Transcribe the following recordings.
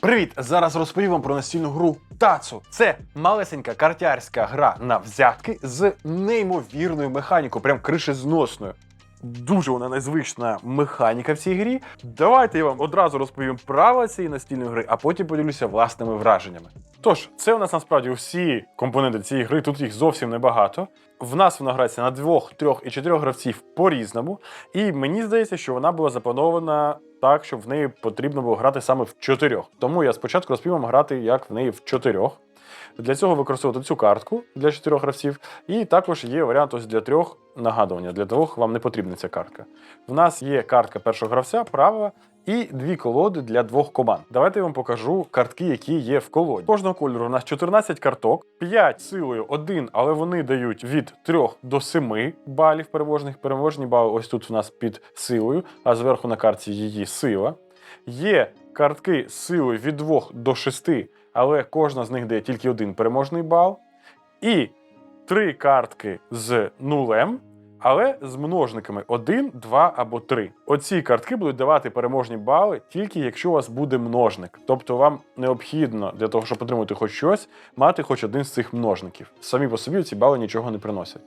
Привіт! Зараз розповім вам про настільну гру Тацу. Це малесенька картярська гра на взятки з неймовірною механікою, прям кришезносною. Дуже вона незвична механіка в цій грі. Давайте я вам одразу розповім правила цієї настільної гри, а потім поділюся власними враженнями. Тож, це у нас насправді всі компоненти цієї гри, тут їх зовсім небагато. В нас вона грається на двох, трьох і чотирьох гравців по-різному. І мені здається, що вона була запланована так, щоб в неї потрібно було грати саме в чотирьох. Тому я спочатку розповім грати, як в неї в чотирьох. Для цього використовувати цю картку для чотирьох гравців. І також є варіант ось для трьох нагадування. Для двох вам не потрібна ця картка. В нас є картка першого гравця, права, і дві колоди для двох команд. Давайте я вам покажу картки, які є в колоді. Кожного кольору у нас 14 карток, 5 силою 1, але вони дають від 3 до 7 балів переможних. Переможні бали ось тут у нас під силою, а зверху на карті її сила. Є картки з силою від 2 до 6, але кожна з них дає тільки один переможний бал. І три картки з нулем, але з множниками 1, 2 або 3. Оці картки будуть давати переможні бали тільки якщо у вас буде множник. Тобто вам необхідно для того, щоб отримати хоч щось, мати хоч один з цих множників. Самі по собі ці бали нічого не приносять.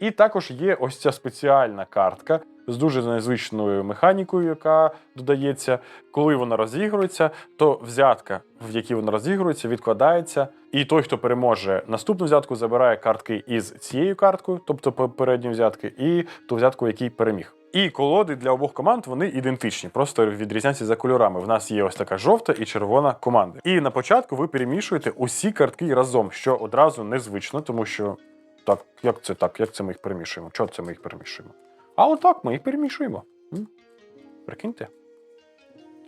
І також є ось ця спеціальна картка з дуже незвичною механікою, яка додається. Коли вона розігрується, то взятка, в якій вона розігрується, відкладається. І той, хто переможе наступну взятку, забирає картки із цією карткою, тобто попередні взятки, і ту взятку, який переміг. І колоди для обох команд вони ідентичні, просто відрізняються за кольорами. В нас є ось така жовта і червона команди. І на початку ви перемішуєте усі картки разом, що одразу незвично, тому що так, як це так? Як це ми їх перемішуємо? Чого це ми їх перемішуємо? А отак ми їх перемішуємо. Прикиньте.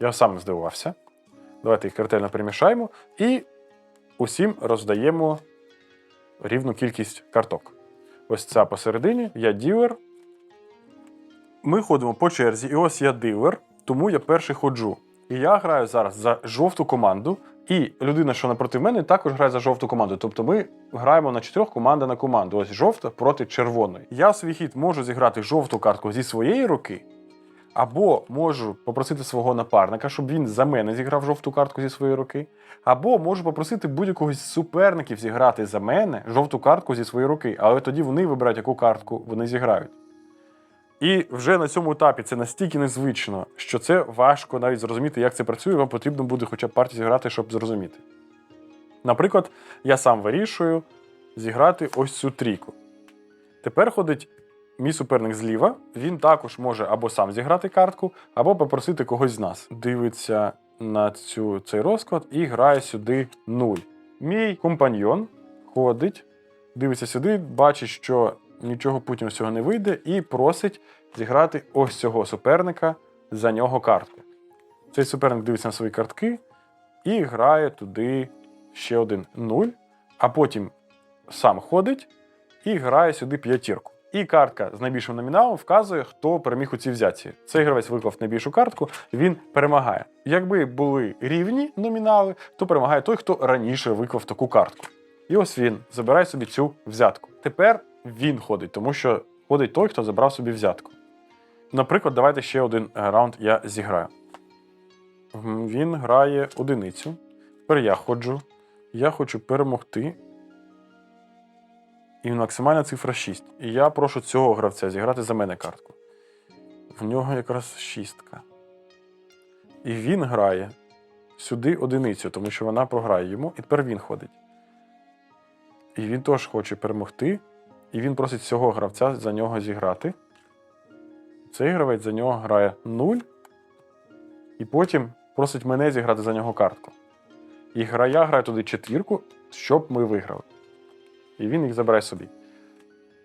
Я сам здивувався. Давайте їх ретельно перемішаємо і усім роздаємо рівну кількість карток. Ось ця посередині, я ділер. Ми ходимо по черзі, і ось я дилер, тому я перший ходжу. І я граю зараз за жовту команду, і людина, що напроти мене, також грає за жовту команду. Тобто ми граємо на чотирьох команда на команду. Ось жовта проти червоної. Я в свій хід можу зіграти жовту картку зі своєї руки, або можу попросити свого напарника, щоб він за мене зіграв жовту картку зі своєї руки, або можу попросити будь-якого з суперників зіграти за мене жовту картку зі своєї руки, але тоді вони вибирають, яку картку вони зіграють. І вже на цьому етапі це настільки незвично, що це важко навіть зрозуміти, як це працює. Вам потрібно буде хоча б партію зіграти, щоб зрозуміти. Наприклад, я сам вирішую зіграти ось цю трійку. Тепер ходить мій суперник зліва, він також може або сам зіграти картку, або попросити когось з нас. Дивиться на цю, цей розклад і грає сюди 0. Мій компаньйон ходить, дивиться сюди, бачить, що нічого потім з цього не вийде, і просить зіграти ось цього суперника за нього картку. Цей суперник дивиться на свої картки і грає туди ще один 0, а потім сам ходить і грає сюди п'ятірку. І картка з найбільшим номіналом вказує, хто переміг у цій взятці. Цей гравець виклав найбільшу картку, він перемагає. Якби були рівні номінали, то перемагає той, хто раніше виклав таку картку. І ось він забирає собі цю взятку. Тепер він ходить, тому що ходить той, хто забрав собі взятку. Наприклад, давайте ще один е, раунд я зіграю. Він грає одиницю. Тепер я ходжу. Я хочу перемогти. І максимальна цифра 6. І я прошу цього гравця зіграти за мене картку. В нього якраз шістка. І він грає сюди одиницю, тому що вона програє йому, і тепер він ходить. І він теж хоче перемогти. І він просить цього гравця за нього зіграти. Цей гравець за нього грає 0. І потім просить мене зіграти за нього картку. І гра, я граю туди четвірку, щоб ми виграли. І він їх забирає собі.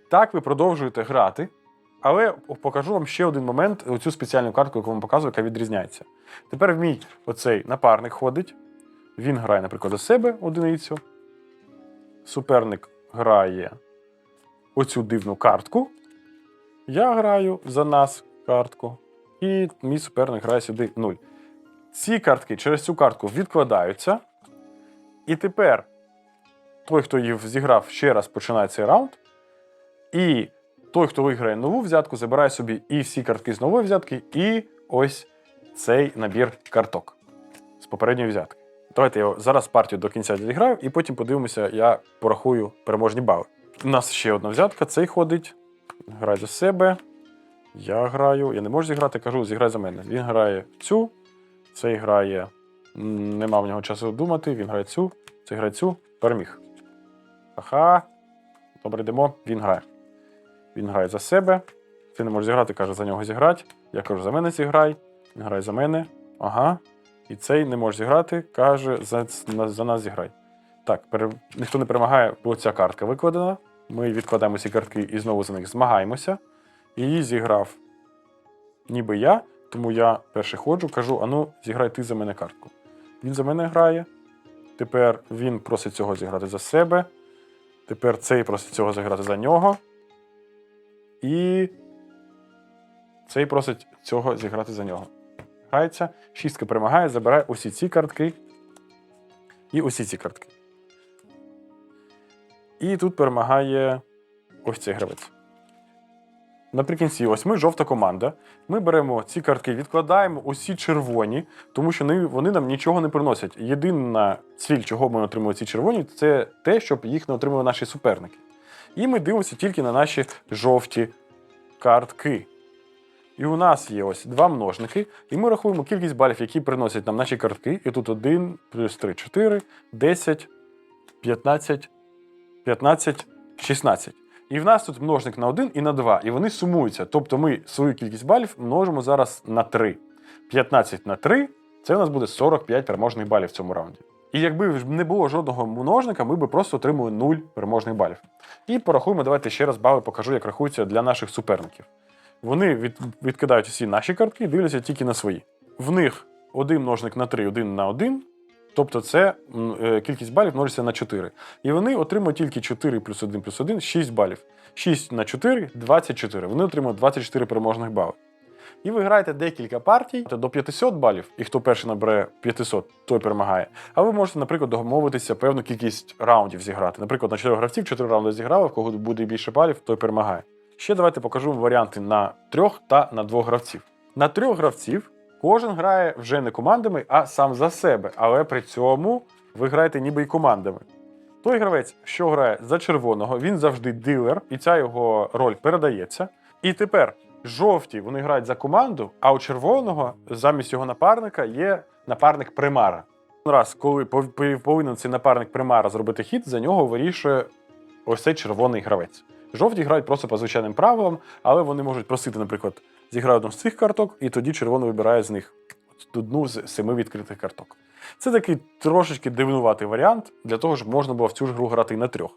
Так ви продовжуєте грати. Але покажу вам ще один момент, оцю спеціальну картку, яку вам показую, яка відрізняється. Тепер мій оцей напарник ходить. Він грає, наприклад, до себе одиницю. Суперник грає оцю дивну картку. Я граю за нас картку. І мій суперник грає сюди 0. Ці картки через цю картку відкладаються. І тепер той, хто їх зіграв, ще раз починає цей раунд. І той, хто виграє нову взятку, забирає собі і всі картки з нової взятки, і ось цей набір карток. з попередньої взятки. Давайте я зараз партію до кінця зіграю, і потім подивимося, я порахую переможні бали. У нас ще одна взятка, цей ходить, грає за себе. Я граю, я не можу зіграти, кажу, зіграй за мене. Він грає цю, цей грає. Нема в нього часу думати, він грає цю, цей грає цю, переміг. Ха-ха. Добре, йдемо, він грає. Він грає за себе. Ти не можеш зіграти, каже, за нього зіграти. Я кажу, за мене зіграй. Він грає за мене. Ага. І цей не може зіграти, каже, за, за нас зіграй. Так, пере... ніхто не перемагає, бо ця картка викладена. Ми відкладаємо ці картки і знову за них змагаємося. Її зіграв ніби я, тому я перший ходжу, кажу: ану, зіграй ти за мене картку. Він за мене грає. Тепер він просить цього зіграти за себе. Тепер цей просить цього зіграти за нього. І цей просить цього зіграти за нього. Грається, шістка перемагає, забирає усі ці картки і усі ці картки. І тут перемагає ось цей гравець. Наприкінці, ось ми жовта команда. Ми беремо ці картки, відкладаємо усі червоні, тому що вони, нам нічого не приносять. Єдина ціль, чого ми отримуємо ці червоні, це те, щоб їх не отримали наші суперники. І ми дивимося тільки на наші жовті картки. І у нас є ось два множники, і ми рахуємо кількість балів, які приносять нам наші картки. І тут 1 плюс 3, 4, 10, 15, 15, 16. І в нас тут множник на 1 і на 2, і вони сумуються. Тобто ми свою кількість балів множимо зараз на 3. 15 на 3 це у нас буде 45 переможних балів в цьому раунді. І якби не було жодного множника, ми би просто отримали 0 переможних балів. І порахуємо, давайте ще раз бали покажу, як рахуються для наших суперників. Вони від, відкидають усі наші картки дивляться тільки на свої. В них один множник на 3, один на 1. Тобто це е, кількість балів множиться на 4. І вони отримують тільки 4 плюс 1 плюс 1 6 балів. 6 на 4 24. Вони отримують 24 переможних бали. І ви граєте декілька партій до 500 балів, і хто перший набере 500, той перемагає. А ви можете, наприклад, домовитися певну кількість раундів зіграти. Наприклад, на 4 гравців 4 раунди зіграли, в кого буде більше балів, той перемагає. Ще давайте покажу варіанти на трьох та на двох гравців. На трьох гравців кожен грає вже не командами, а сам за себе. Але при цьому ви граєте ніби й командами. Той гравець, що грає за червоного, він завжди дилер, і ця його роль передається. І тепер жовті вони грають за команду, а у червоного замість його напарника є напарник примара. Раз, коли пов- пов- повинен цей напарник примара зробити хід, за нього вирішує ось цей червоний гравець. Жовті грають просто по звичайним правилам, але вони можуть просити, наприклад, зіграй одну з цих карток, і тоді червоний вибирає з них одну з семи відкритих карток. Це такий трошечки дивнуватий варіант для того, щоб можна було в цю ж гру грати і на трьох.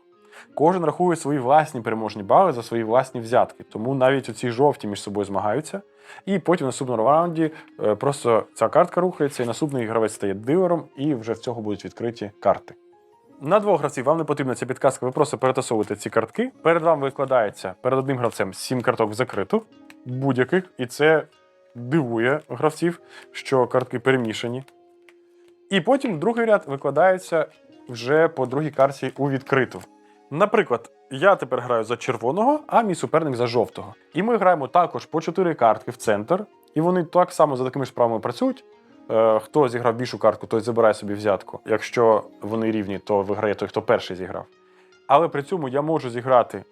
Кожен рахує свої власні переможні бали за свої власні взятки, тому навіть оці жовті між собою змагаються. І потім в наступному раунді е, просто ця картка рухається, і наступний гравець стає дилером, і вже в цього будуть відкриті карти. На двох гравців вам не потрібна ця підказка, ви просто перетасовуєте ці картки. Перед вами викладається перед одним гравцем сім карток в закриту, будь-яких, і це дивує гравців, що картки перемішані. І потім другий ряд викладається вже по другій карті у відкриту. Наприклад, я тепер граю за червоного, а мій суперник за жовтого. І ми граємо також по чотири картки в центр, і вони так само за такими ж правилами працюють. Е, Хто зіграв більшу картку, той забирає собі взятку. Якщо вони рівні, то виграє той, хто перший зіграв. Але при цьому я можу зіграти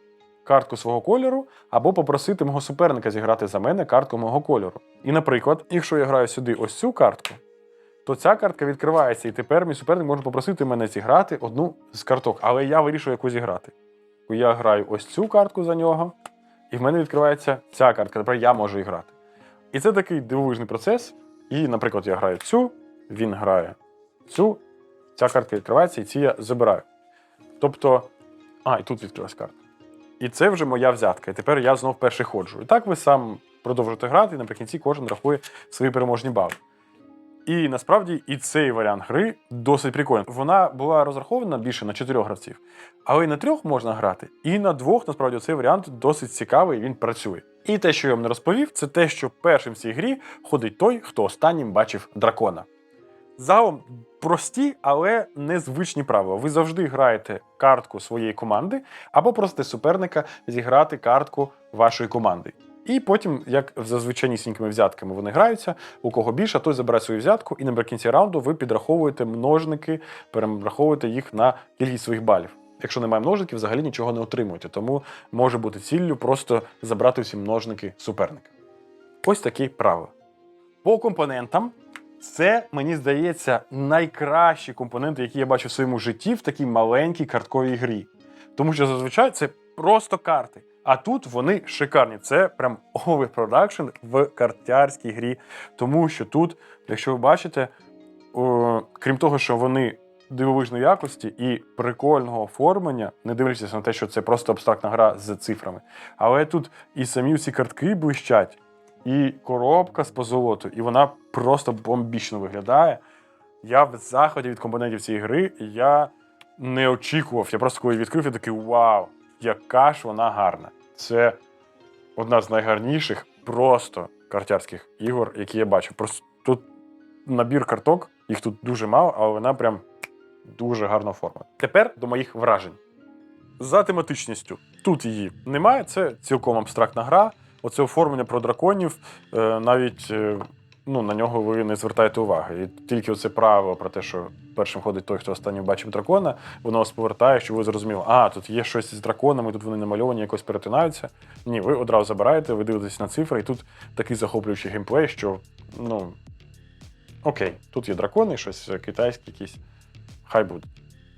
картку свого кольору або попросити мого суперника зіграти за мене картку мого кольору. І, наприклад, якщо я граю сюди ось цю картку, то ця картка відкривається, і тепер мій суперник може попросити мене зіграти одну з карток, але я вирішую, яку зіграти. Я граю ось цю картку за нього, і в мене відкривається ця картка. Тепер я можу і грати. І це такий дивовижний процес. І, наприклад, я граю цю, він грає цю, ця картка відкривається, і ці я забираю. Тобто, а, і тут відкрилась карта. І це вже моя взятка. І тепер я знов перший ходжу. І так ви сам продовжуєте грати, і наприкінці кожен рахує свої переможні бали. І насправді і цей варіант гри досить прикольний. Вона була розрахована більше на чотирьох гравців, але і на трьох можна грати, і на двох насправді цей варіант досить цікавий. Він працює. І те, що я вам не розповів, це те, що першим в цій грі ходить той, хто останнім бачив дракона. Загалом прості, але незвичні правила. Ви завжди граєте картку своєї команди або просите суперника зіграти картку вашої команди. І потім, як за звичайнісінькими взятками вони граються, у кого більше, той забирає свою взятку, і наприкінці раунду ви підраховуєте множники, перераховуєте їх на кількість своїх балів. Якщо немає множників, взагалі нічого не отримуєте. Тому може бути ціллю просто забрати всі множники суперника. Ось такі правила. По компонентам, це, мені здається, найкращі компоненти, які я бачу в своєму житті в такій маленькій картковій грі. Тому що зазвичай це просто карти. А тут вони шикарні. Це прям оверпродакшн в картярській грі. Тому що тут, якщо ви бачите, о, крім того, що вони дивовижної якості і прикольного оформлення, не дивлячись на те, що це просто абстрактна гра з цифрами. Але тут і самі ці картки блищать, і коробка з позолотою, і вона просто бомбічно виглядає. Я в заході від компонентів цієї гри. Я не очікував. Я просто коли відкрив, я такий вау, яка ж вона гарна. Це одна з найгарніших просто картярських ігор, які я бачив. Просто тут набір карток, їх тут дуже мало, але вона прям дуже гарно оформлена. Тепер до моїх вражень. За тематичністю. Тут її немає, це цілком абстрактна гра. Оце оформлення про драконів, е, навіть е, ну, на нього ви не звертаєте уваги. І тільки оце правило про те, що першим ходить той, хто останнім бачив дракона, воно вас повертає, щоб ви зрозуміли, а тут є щось з драконами, тут вони намальовані, якось перетинаються. Ні, ви одразу забираєте, ви дивитесь на цифри, і тут такий захоплюючий геймплей, що ну окей, тут є дракони, щось китайське якісь. Хай буде.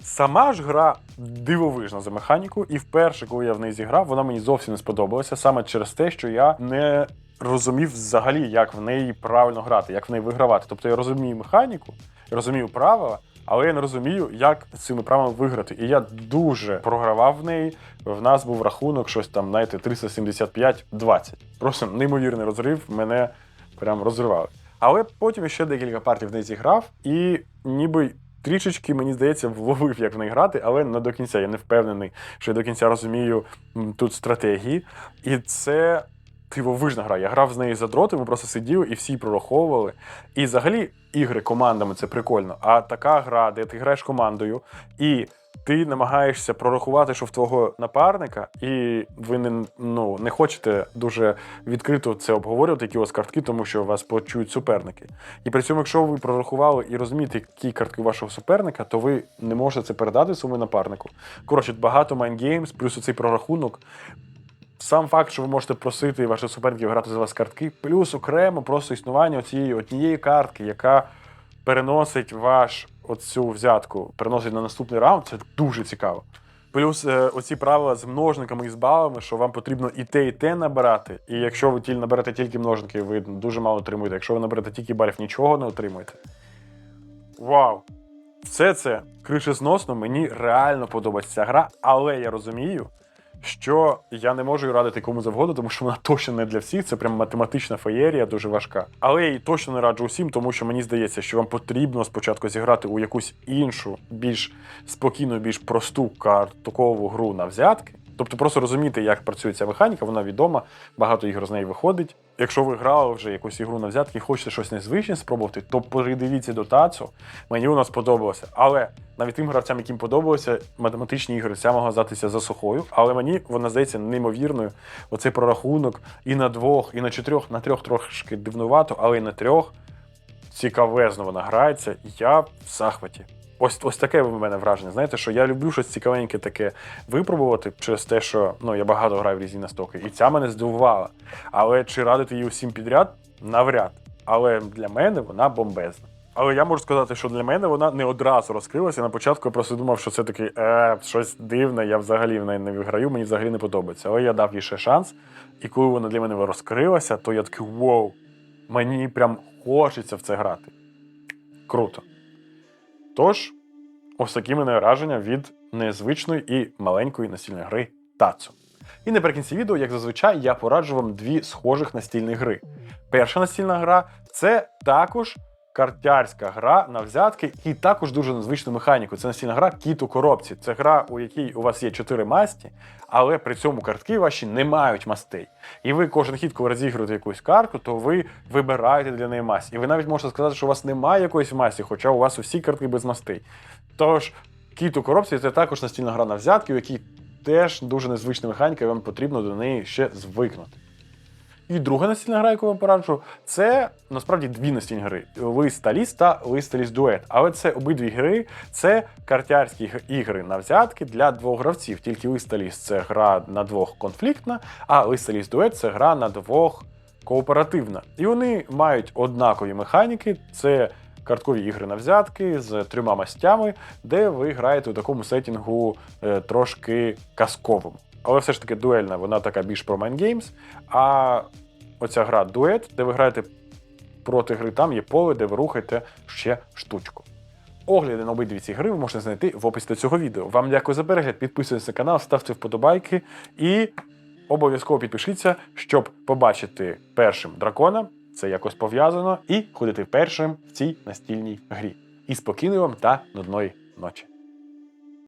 Сама ж гра дивовижна за механіку, і вперше, коли я в неї зіграв, вона мені зовсім не сподобалася саме через те, що я не розумів взагалі, як в неї правильно грати, як в неї вигравати. Тобто я розумію механіку, я розумію правила, але я не розумію, як з цими правилами виграти. І я дуже програвав в неї. В нас був рахунок, щось там, знаєте, 375-20. Просто неймовірний розрив, мене прям розривали. Але потім ще декілька партій в неї зіграв, і ніби трішечки, мені здається, вловив, як в неї грати, але не до кінця. Я не впевнений, що я до кінця розумію тут стратегії. І це дивовижна гра. Я грав з нею за дроти, ми просто сиділи і всі прораховували. І взагалі ігри командами це прикольно. А така гра, де ти граєш командою, і ти намагаєшся прорахувати, що в твого напарника, і ви не, ну, не хочете дуже відкрито це обговорювати, які у вас картки, тому що вас почують суперники. І при цьому, якщо ви прорахували і розумієте, які картки вашого суперника, то ви не можете це передати своєму напарнику. Коротше, багато майнгеймс, плюс оцей прорахунок. Сам факт, що ви можете просити ваших суперників грати за вас картки, плюс окремо просто існування цієї однієї картки, яка переносить ваш оцю взятку, переносить на наступний раунд, це дуже цікаво. Плюс е, оці правила з множниками і з балами, що вам потрібно і те, і те набирати. І якщо ви наберете тільки множники, ви дуже мало отримуєте. Якщо ви наберете тільки балів, нічого не отримуєте. Вау! Все це кришесносно, мені реально подобається ця гра, але я розумію, що я не можу радити кому завгодно, тому що вона точно не для всіх. Це прям математична феєрія, дуже важка. Але я її точно не раджу усім, тому що мені здається, що вам потрібно спочатку зіграти у якусь іншу, більш спокійну, більш просту карткову гру на взятки. Тобто просто розуміти, як працює ця механіка, вона відома, багато ігор з неї виходить. Якщо ви грали вже якусь ігру на взятки і хочете щось незвичне спробувати, то передивіться до Тацу. Мені вона сподобалася. Але навіть тим гравцям, яким подобалося, математичні ігри ця могла здатися за сухою. Але мені вона здається неймовірною. Оцей прорахунок і на двох, і на чотирьох, на трьох трошки дивнувато, але і на трьох цікавезно вона грається. Я в захваті. Ось ось таке в мене враження. Знаєте, що я люблю щось цікавеньке таке випробувати через те, що ну я багато граю в різні настоки, і ця мене здивувала. Але чи радити її усім підряд? Навряд. Але для мене вона бомбезна. Але я можу сказати, що для мене вона не одразу розкрилася. На початку я просто думав, що це таке е, щось дивне, я взагалі в неї не виграю, мені взагалі не подобається. Але я дав їй ще шанс. І коли вона для мене розкрилася, то я такий воу, мені прям хочеться в це грати. Круто. Тож, ось такі мене враження від незвичної і маленької настільної гри Тацу. І наприкінці відео, як зазвичай, я пораджу вам дві схожих настільні гри. Перша настільна гра це також картярська гра на взятки і також дуже незвичну механіку. Це настільна гра кіт у коробці. Це гра, у якій у вас є чотири масті, але при цьому картки ваші не мають мастей. І ви кожен хід, коли розігруєте якусь картку, то ви вибираєте для неї масть. І ви навіть можете сказати, що у вас немає якоїсь масті, хоча у вас усі картки без мастей. Тож, кіт у коробці це також настільна гра на взятки, у якій теж дуже незвична механіка, і вам потрібно до неї ще звикнути. І друга настільна гра, яку я пораджу, це насправді дві настільні гри: Лист та ліс та Лист-Таліс дует. Але це обидві гри, це картярські ігри на взятки для двох гравців. Тільки Лист-Таліс це гра на двох конфліктна, а Лист-Таліс дует це гра на двох кооперативна. І вони мають однакові механіки. Це карткові ігри на взятки з трьома мастями, де ви граєте у такому сетінгу е, трошки казковому. Але все ж таки дуельна, вона така більш про майнгеймс. А оця гра дует, де ви граєте проти гри, там є поле, де ви рухаєте ще штучку. Огляди на обидві ці гри ви можете знайти в описі до цього відео. Вам дякую за перегляд, підписуйтесь на канал, ставте вподобайки і обов'язково підпишіться, щоб побачити першим дракона. Це якось пов'язано, і ходити першим в цій настільній грі. І спокійної вам та нудної ночі.